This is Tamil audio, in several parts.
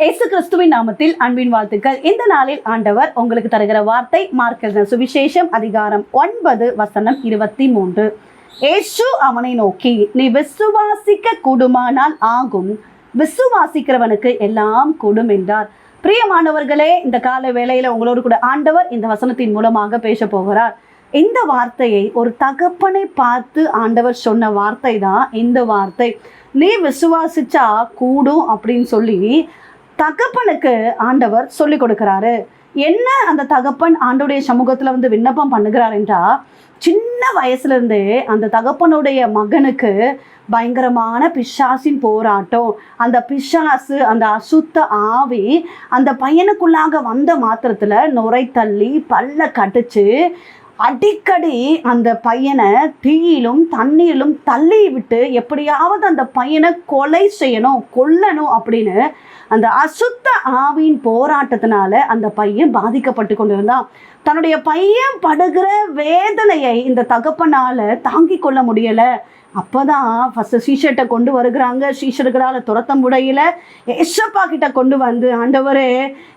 இயேசு கிறிஸ்துவின் நாமத்தில் அன்பின் வாழ்த்துக்கள். இந்த நாளில் ஆண்டவர் உங்களுக்கு தருகிற வார்த்தை மார்க்கெட் சுவிசேஷம் அதிகாரம் ஒன்பது வசனம் இருபத்தி மூன்று ஏசு அவனை நோக்கி நீ விசுவாசிக்க கூடுமானால் ஆகும். விசுவாசிக்கிறவனுக்கு எல்லாம் கூடும் என்றார். பிரியமானவர்களே இந்த கால வேளையில உங்களோடு கூட ஆண்டவர் இந்த வசனத்தின் மூலமாக பேச போகிறார். இந்த வார்த்தையை ஒரு தகப்பனை பார்த்து ஆண்டவர் சொன்ன வார்த்தை தான் இந்த வார்த்தை. நீ விசுவாசிச்சா கூடும் அப்படின்னு சொல்லி தகப்பனுக்கு ஆண்டவர் சொல்லி கொடுக்கிறாரு. என்ன அந்த தகப்பன் ஆண்டோடைய சமூகத்தில் வந்து விண்ணப்பம் பண்ணுகிறார் என்றா சின்ன வயசுலேருந்தே அந்த தகப்பனுடைய மகனுக்கு பயங்கரமான பிஷாசின் போராட்டம். அந்த பிஷாசு அந்த அசுத்த ஆவி அந்த பையனுக்குள்ளாக வந்த மாத்திரத்தில் நுரை தள்ளி பல்ல கடிச்சு அடிக்கடி அந்த பையனை தீயிலும் தண்ணீரிலும் தள்ளி விட்டு எப்படியாவது அந்த பையனை கொலை செய்யணும் கொல்லணும் அப்படின்னு அந்த அசுத்த ஆவியின் போராட்டத்தினால அந்த பையன் பாதிக்கப்பட்டு கொண்டிருந்தான். தன்னுடைய பையன் படுகிற வேதனையை இந்த தகப்பனால தாங்கிக் கொள்ள முடியலை. அப்போதான் ஃபஸ்ட்டு சீஷர்ட்டை கொண்டு வருகிறாங்க. சீஷர்களால் துரத்த முடியல. எஷப்பா கிட்ட கொண்டு வந்து ஆண்டவரே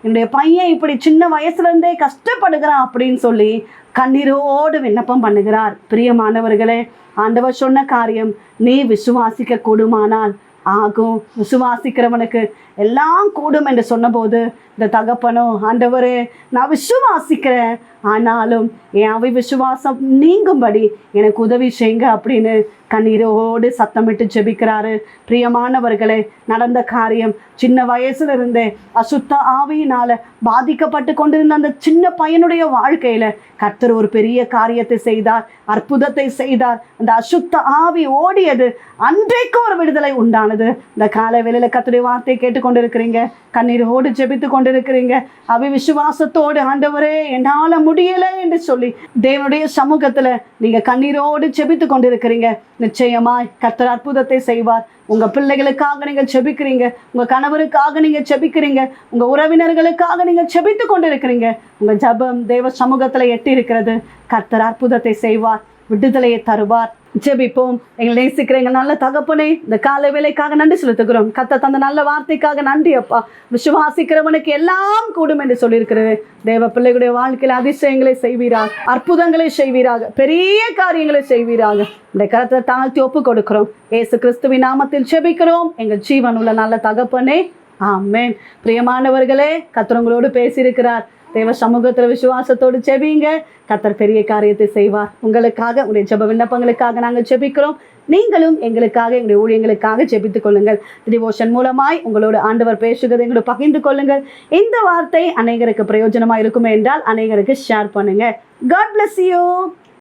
என்னுடைய பையன் இப்படி சின்ன வயசுலேருந்தே கஷ்டப்படுகிறான் அப்படின்னு சொல்லி கண்ணீரோடு விண்ணப்பம் பண்ணுகிறார். பிரியமானவர்களே ஆண்டவர் சொன்ன காரியம் நீ விசுவாசிக்க கூடுமானால் ஆகும். விசுவாசிக்கிறவனுக்கு எல்லாம் கூடும் என்று சொன்னபோது இந்த தகப்பனோ ஆண்டவரே நான் விசுவாசிக்கிறேன். ஆனாலும் என் அவை விசுவாசம் நீங்கும்படி எனக்கு உதவி செய்யுங்க அப்படின்னு கண்ணீரோடு சத்தமிட்டு ஜெபிக்கிறாரு பிரியமானவர்களே நடந்த காரியம் சின்ன வயசுல இருந்தே அசுத்த ஆவியினால பாதிக்கப்பட்டு கொண்டிருந்த அந்த சின்ன பையனுடைய வாழ்க்கையில கர்த்தர் ஒரு பெரிய காரியத்தை செய்தார் அற்புதத்தை செய்தார். அந்த அசுத்த ஆவி ஓடியது அன்றைக்கு ஒரு விடுதலை உண்டானது. இந்த கால வேளையில கத்துடைய வார்த்தையை கேட்டுக்கொண்டிருக்கிறீங்க கண்ணீரோடு ஜெபித்து கொண்டிருக்கிறீங்க. அவி விசுவாசத்தோடு ஆண்டவரே என்னால முடியல என்று சொல்லி தேவனுடைய சமூகத்துல நீங்க கண்ணீரோடு ஜெபித்து கொண்டிருக்கிறீங்க. நிச்சயமாய் கர்த்தர் அற்புதத்தை செய்வார். உங்க பிள்ளைகளுக்காக நீங்க செபிக்கிறீங்க. உங்க கணவருக்காக நீங்க செபிக்கிறீங்க. உங்க உறவினர்களுக்காக நீங்க ஜெபித்து கொண்டிருக்கிறீங்க. உங்க ஜெபம் தேவ சமூகத்துல எட்டி இருக்கிறது கர்த்தர் அற்புதத்தை செய்வார் விடுதலையை தருவார். ஜெபிப்போம். எங்களை நேசிக்கிற எங்கள் நல்ல தகப்பனே இந்த காலை வேலைக்காக நன்றி செலுத்துகிறோம். கத்த தந்த நல்ல வார்த்தைக்காக நன்றி அப்பா. விசுவாசிக்கிறவனுக்கு எல்லாம் கூடும் என்று சொல்லியிருக்கிறது. தேவ பிள்ளைகளுடைய வாழ்க்கையில் அதிசயங்களை செய்வீராக அற்புதங்களை செய்வீராக பெரிய காரியங்களை செய்வீராக. இந்த கரத்தை தாழ்த்தி ஒப்பு கொடுக்கிறோம் ஏசு கிறிஸ்துவின் நாமத்தில் ஜெபிக்கிறோம். எங்கள் ஜீவன் உள்ள நல்ல தகப்பனே ஆமேன். பிரியமானவர்களே கத்திரங்களோடு பேசியிருக்கிறார். தேவ சமூகத்தில் விசுவாசத்தோடு செபிங்க கத்தர் பெரிய காரியத்தை செய்வார். உங்களுக்காக உங்களுடைய ஜெப விண்ணப்பங்களுக்காக நாங்கள் செபிக்கிறோம் நீங்களும் எங்களுக்காக எங்களுடைய ஊழியங்களுக்காக ஜெபித்துக் கொள்ளுங்கள். டிவோஷன் மூலமாய் உங்களோட ஆண்டவர் பேசுகிறதை எங்களோட பகிர்ந்து கொள்ளுங்கள். இந்த வார்த்தை அநேகருக்கு பிரயோஜனமாக இருக்குமே என்றால் அநேகருக்கு ஷேர் பண்ணுங்க. God bless you